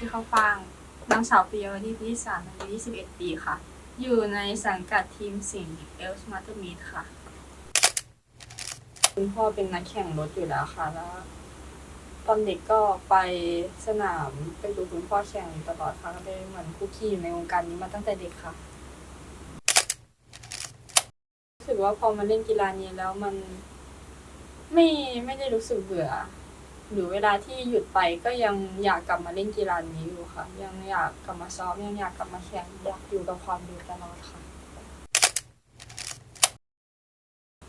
ชื่อข้าวฟ่างนางสาวปิยวดีพิสารอายุ21 ปีค่ะ อยู่ในสังกัดทีมสิงห์เอลส์มาร์มีดค่ะ คุณพ่อเป็นนักแข่งรถอยู่แล้วค่ะ แล้ว ตอนเด็กก็ไปสนามไปดูคุณพ่อแข่งตลอดค่ะก็เลยเหมือนคุกคีอยู่ในวงการนี้มาตั้งแต่เด็กค่ะรู้สึกว่าพอมาเล่นกีฬานี้แล้วมัน ไม่ไม่ได้รู้สึกเบื่อ หรือเวลาที่หยุดไปก็ยังอยากกลับมาเล่นกีฬานี้อยู่ค่ะ ยังอยากกลับมาซ้อมยังอยากกลับมาแข่งอยากอยู่กับความเร็วตลอดค่ะ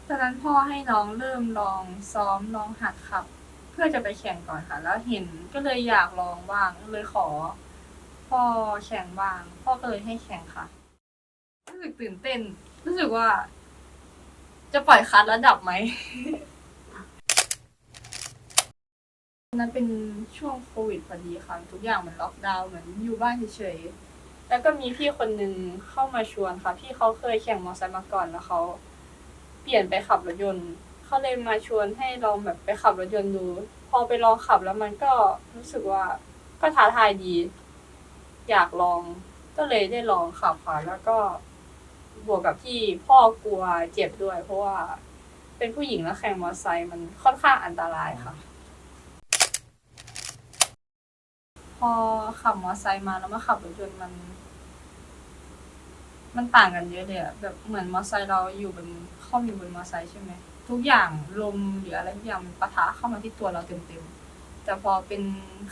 ตอนนั้นพ่อให้น้องเริ่มลองซ้อมลองหัดขับ เพื่อจะไปแข่งก่อนค่ะ แล้วเห็นก็เลยอยากลองบ้างเลยขอ พ่อแข่งบ้าง พ่อก็เลยให้แข่งค่ะรู้สึกตื่นเต้น รู้สึกว่า จะปล่อยคัดแล้วดับไหม ตอ นั้นเป็นช่วงโควิดพอดีค่ะ ทุกอย่างมันล็อกดาวน์เหมือนอยู่บ้านเฉยๆแล้วก็มีพี่คนหนึ่งเข้ามาชวนค่ะ พี่เขาเคยแข่งมอเตอร์ไซค์มาก่อนแล้วเขาเปลี่ยนไปขับรถยนต์เขาเลยมาชวนให้ลองแบบไปขับรถยนต์ดู พอไปลองขับแล้วมันก็รู้สึกว่าก็ท้าทายดี อยากลองก็เลยได้ลองขับค่ะแล้วก็บวกกับที่พ่อกลัวเจ็บด้วย เพราะว่าเป็นผู้หญิงแล้วแข่งมอเตอร์ไซค์มันค่อนข้างอันตรายค่ะ พอขับมอเตอร์ไซค์มาแล้วมาขับรถยนต์มัน มันต่างกันเยอะเลยอะแบบเหมือนมอเตอร์ไซค์เราอยู่บนข้าอยู่บนมอเตอร์ไซค์ใช่ไหมทุกอย่างลมหรืออะไรทุกอย่างมันปะทะเข้ามาที่ตัวเราเต็มๆแต่พอเป็น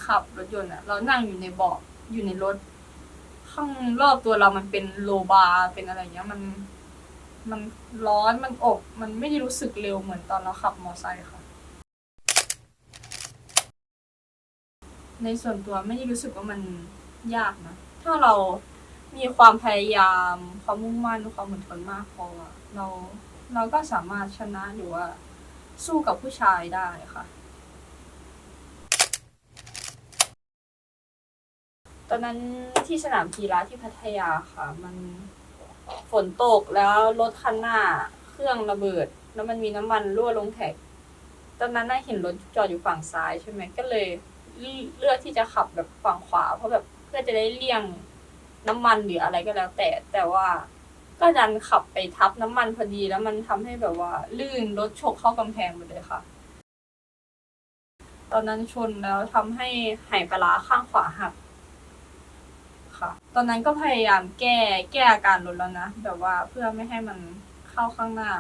ขับรถยนต์อะเรานั่งอยู่ในเบาะอยู่ในรถ ข้างรอบตัวเรามันเป็นโลบาร์เป็นอะไรเงี้ยมัน มันร้อนมันอบ มันไม่ได้รู้สึกเร็วเหมือนตอนเราขับมอเตอร์ไซค์ค่ะ ในส่วนตัวไม่ได้รู้สึกว่ามันยากนะ ถ้าเรามีความพยายาม ความมุ่งมั่นความอดทนมากพอเราเราก็สามารถชนะหรือว่าสู้กับผู้ชายได้ค่ะ ตอนนั้นที่สนามกีฬาที่พัทยาค่ะ มันฝนตกแล้วรถคันหน้า เครื่องระเบิด แล้วมันมีน้ำมันรั่วลงแท็ก ตอนนั้นน่าเห็นรถจอดอยู่ฝั่งซ้ายใช่ไหมก็เลย เลือกที่จะขับแบบฝั่งขวา เพราะแบบเพื่อจะได้เลี่ยงน้ำมันหรืออะไรก็แล้ว แต่แต่ว่าก็ดันขับไปทับน้ำมันพอดีแล้วมันทำให้แบบว่า ลื่นรถชกเข้ากำแพงหมดเลยค่ะ ตอนนั้นชนแล้วทำให้ไหปลาร้าข้างขวาหักค่ะ ตอนนั้นก็พยายามแก้แก้อาการรถแล้วนะแบบว่าเพื่อไม่ให้มันเข้าข้างหน้า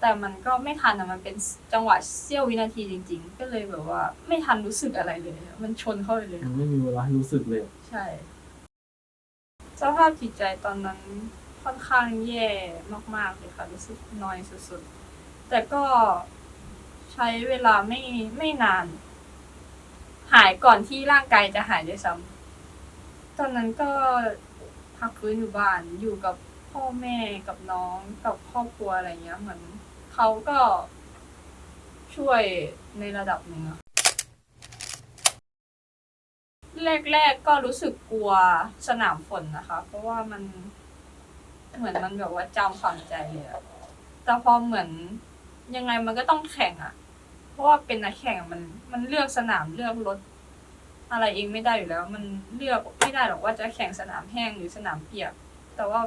แต่มันก็ไม่ทันอะมันเป็นจังหวะเสี้ยววินาทีจริง ๆ ก็เลยแบบว่า ไม่ทันรู้สึกอะไรเลย มันชนเข้าไปเลยยังไม่มีเวลาให้รู้สึกเลยใช่สภาพจิตใจตอนนั้นค่อนข้างแย่มาก ๆ เลยค่ะรู้สึกนอยสุดๆ แต่ก็ใช้เวลาไม่ไม่นาน หายก่อนที่ร่างกายจะหายด้วยซ้ำตอนนั้นก็พักฟื้นอยู่บ้านอยู่กับพ่อแม่กับน้องกับครอบครัวอะไรเงี้ยเหมือน เขาก็ช่วยในระดับหนึ่งอะแรกๆก็รู้สึกกลัวสนามฝนนะคะ เพราะว่ามันเหมือนมันแบบว่าจำฝังใจเลยอะแต่พอเหมือนยังไงมันก็ต้องแข่งอะเพราะว่าเป็นนักแข่งมันมันเลือกสนามเลือกรถอะไรเองไม่ได้อยู่แล้ว มันเลือกไม่ได้หรอกว่าจะแข่งสนามแห้งหรือสนามเปียก แต่ว่า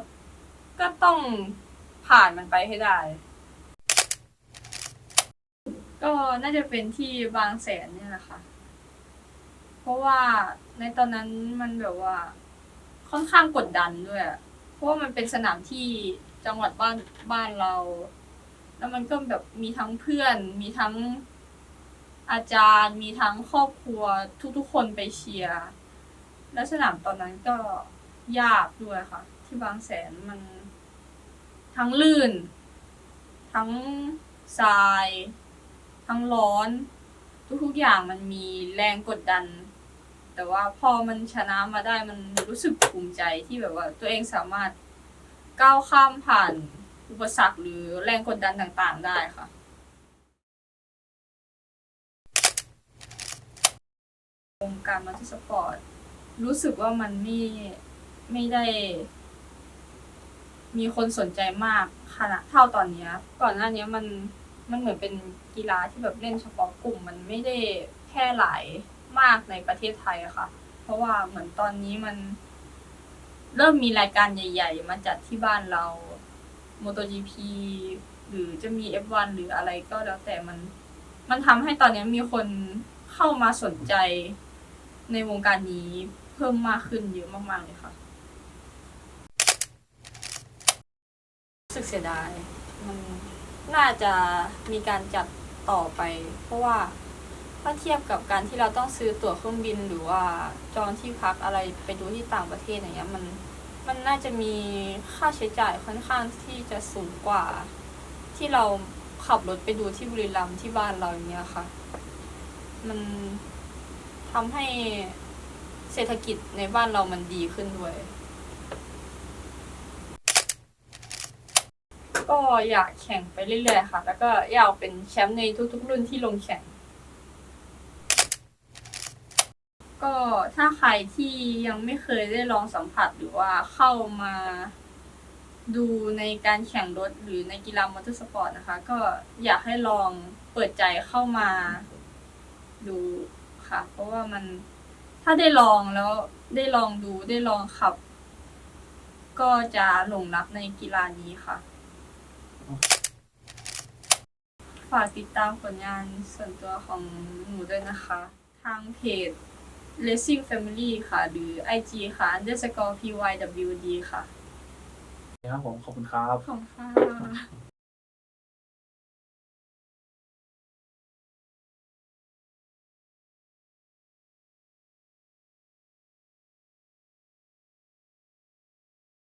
ก็ต้องผ่านมันไปให้ได้ ก็น่าจะเป็นที่บางแสนเนี่ยแหละค่ะ เพราะว่าในตอนนั้นมันแบบว่า ค่อนข้างกดดันด้วย เพราะว่ามันเป็นสนามที่จังหวัดบ้านบ้านเรา แล้วมันก็แบบมีทั้งเพื่อน มีทั้งอาจารย์ มีทั้งครอบครัวทุกๆคนไปเชียร์ และสนามตอนนั้นก็ยากด้วยค่ะ ที่บางแสนมันทั้งลื่น ทั้งทราย ทั้งร้อน ทุกๆอย่างมันมีแรงกดดัน แต่ว่าพอมันชนะมาได้มันรู้สึกภูมิใจที่แบบว่า ตัวเองสามารถก้าวข้ามผ่านอุปสรรคหรือแรงกดดันต่างๆได้ค่ะวงการมัลติสปอร์ตรู้สึกว่ามันไม่ไม่ได้ มีคนสนใจมากขนาดเท่าตอนนี้ก่อนหน้านี้มัน มันเหมือนเป็นกีฬาที่แบบเล่นเฉพาะกลุ่ม มันไม่ได้แพร่หลายมากในประเทศไทยอะค่ะ เพราะว่าเหมือนตอนนี้มัน เริ่มมีรายการใหญ่ ๆ มาจัดที่บ้านเรา MotoGP หรือจะมี F1 หรืออะไรก็แล้วแต่มัน มันทำให้ตอนนี้มีคนเข้ามาสนใจในวงการนี้เพิ่มมากขึ้นเยอะมากๆเลยค่ะรู้สึกเสียดายมัน น่าจะมีการจัดต่อไป เพราะว่าถ้าเทียบกับการที่เราต้องซื้อตั๋วเครื่องบินหรือว่าจองที่พักอะไรไปดูที่ต่างประเทศอย่างเงี้ยมันมันน่าจะมีค่าใช้จ่ายค่อนข้างที่จะสูงกว่า ที่เราขับรถไปดูที่บุรีรัมย์ที่บ้านเราอย่างเงี้ยค่ะ มันทำให้เศรษฐกิจในบ้านเรามันดีขึ้นด้วย ก็อยากแข่งไปเรื่อยๆค่ะ แล้วก็อยากเป็นแชมป์ในทุกๆ รุ่นที่ลงแข่ง ก็ถ้าใครที่ยังไม่เคยได้ลองสัมผัสหรือว่าเข้ามาดูในการแข่งรถหรือในกีฬามอเตอร์สปอร์ตนะคะ ก็อยากให้ลองเปิดใจเข้ามาดูค่ะ เพราะว่ามันถ้าได้ลองแล้วได้ลองดูได้ลองขับ ก็จะหลงรักในกีฬานี้ค่ะ ฝากติดตามผลงานส่วนตัวของหนูด้วยนะคะ ทางเพจ Racing Family ค่ะ หรือ IG ค่ะ underscore pywd ค่ะ ครับผม ขอบคุณครับ ขอบคุณค่ะ